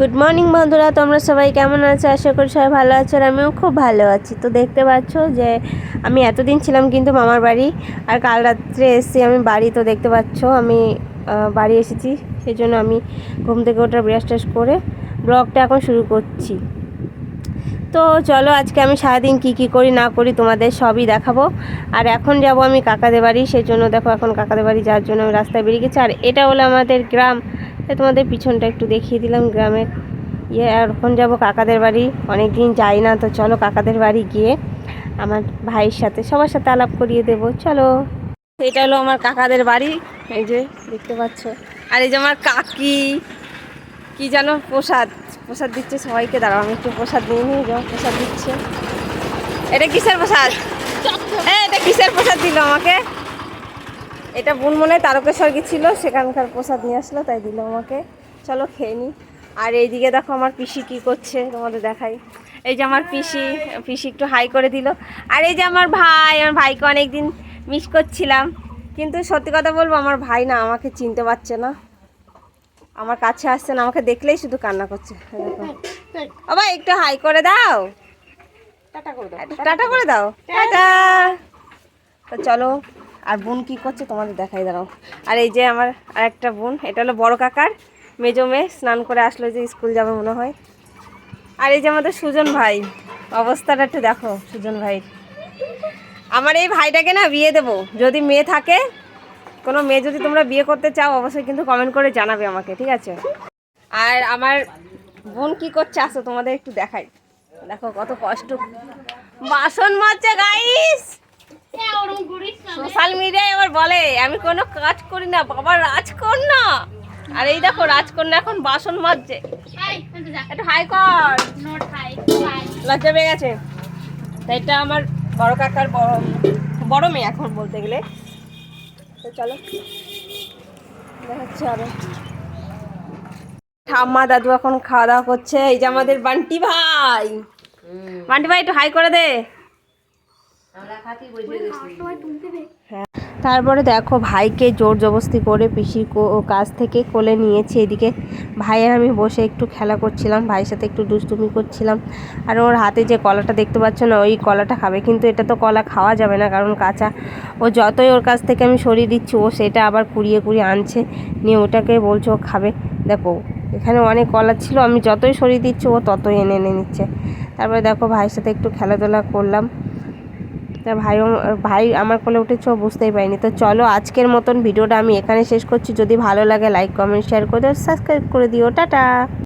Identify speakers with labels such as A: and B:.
A: Good morning বন্ধুরা, তোমরা সবাই কেমন আছো? আশা করি সবাই ভালো আছো আর আমিও খুব ভালো আছি। তো দেখতে পাচ্ছ যে আমি এতদিন ছিলাম কিন্তু মামার বাড়ি আর কাল রাত্রে এসেছি আমি বাড়ি, তো দেখতে পাচ্ছ আমি বাড়ি এসেছি। সেই জন্য আমি ঘুম থেকে ওটা ব্রাশ ট্রাশ করে ব্লগটা এখন শুরু করছি। তো চলো, আজকে আমি সারাদিন কি কি করি, না করি তোমাদের সবই দেখাবো। আর এখন যাব আমি কাকাদের বাড়ি সেই জন্য দেখো এখন কাকাদের বাড়ি যাওয়ার জন্য আমি রাস্তায় বেরিয়ে গেছি। আর এটা হলো আমাদের গ্রাম তাই তোমাদের পিছনটা একটু দেখিয়ে দিলাম গ্রামের ইয়ে আর এখন যাব কাকাদের বাড়ি। অনেক দিন যাই না, তো চলো কাকাদের বাড়ি গিয়ে আমার ভাইয়ের সাথে, সবার সাথে আলাপ করিয়ে দেবো। চলো। এটা হলো আমার কাকাদের বাড়ি, এই যে দেখতে পাচ্ছ। আর এই যে আমার কাকি, কি জানো? প্রসাদ প্রসাদ দিচ্ছে সবাইকে। দাঁড়াও, আমি একটু প্রসাদ নিয়ে নিয়ে যাও, প্রসাদ দিচ্ছে। এটা কিসের প্রসাদ? হ্যাঁ এটা কিসের প্রসাদ দিল আমাকে? এটা বোন মনে হয় তারকেশ্বর গেছিল সেখানকার প্রসাদ নিয়ে আসলো তাই দিল আমাকে। চলো খেয়ে নি। আর এইদিকে দেখো আমার পিসি কি করছে তোমাদের দেখাই। এই যে আমার পিসি পিসি একটু হাই করে দিল। আর এই যে আমার ভাই আমার ভাইকে অনেক দিন মিস করছিলাম। কিন্তু সত্যি কথা বলব আমার ভাই না আমাকে চিনতে পারছে না। আমার কাছে আসছে না আমাকে দেখলেই শুধু কান্না করছে। ভাই একটু হাই করে দাও।
B: টাটা করে দাও।
A: টাটা করে দাও। টাটা। তো চলো আর বোন কি করছে তোমাদের দেখাই, দাঁড়াও। আর এই যে আমার আর একটা বোন, এটা হলো বড় কাকার। মেজো মেয়ে স্নান করে আসলো যে স্কুল যাবে মনে হয়। আর এই যে আমাদের সুজন ভাই, অবস্থাটা একটু দেখো, সুজন ভাই। আমার এই ভাইটাকে না বিয়ে দেবো। যদি মেয়ে থাকে, কোনো মেয়ে যদি তোমরা বিয়ে করতে চাও, অবশ্যই কিন্তু কমেন্ট করে জানাবে আমাকে, ঠিক আছে? আর আমার বোন কি করছে, আসো তোমাদের একটু দেখাই। দেখো কত কষ্ট। বাসন মাজছে গাইস সোশ্যাল মিডিয়ায় আবার বলে আমি কোনো কাজ করি না বাবা রাজকন্যা। আর এই দেখো রাজকন্যা এখন বাসন মাজছে। একটু হাই কর। লজ্জা পেয়ে গেছে? তাই এটা আমার বড় কাকার বড় বড় মেয়ে এখন বলতে গেলে। তো চলো দেখাচ্ছি আরও। ঠাম্মা দাদু এখন খাওয়া দাওয়া করছে। এই যে আমাদের বান্টি ভাই। বান্টি ভাই একটু হাই করে দে। তারপরে দেখো ভাইকে জোর জবস্তি করে পিসি কাছ থেকে কোলে নিয়েছে এদিকে। ভাইয়ের আমি বসে একটু খেলা করছিলাম ভাইয়ের সাথে একটু দুষ্টুমি করছিলাম। আর ওর হাতে যে কলাটা দেখতে পাচ্ছ না ওই কলাটা খাবে। কিন্তু এটা তো কলা খাওয়া যাবে না কারণ কাঁচা। ও যতই ওর কাছ থেকে আমি সরিয়ে দিচ্ছি ও সেটা আবার কুড়িয়ে কুড়িয়ে আনছে। নিয়ে ওটাকে বলছে ও খাবে। দেখো এখানে অনেক কলা ছিল আমি যতই সরিয়ে দিচ্ছি ও ততই এনে এনে নিচ্ছে। তারপরে দেখো ভাইয়ের সাথে একটু খেলাধুলা করলাম। তা ভাইও, ভাই আমার কোলে উঠেছে বুঝতেই পারিনি। তো চলো আজকের মতন ভিডিওটা আমি এখানে শেষ করছি। যদি ভালো লাগে লাইক কমেন্ট শেয়ার করে সাবস্ক্রাইব করে দিও। টাটা!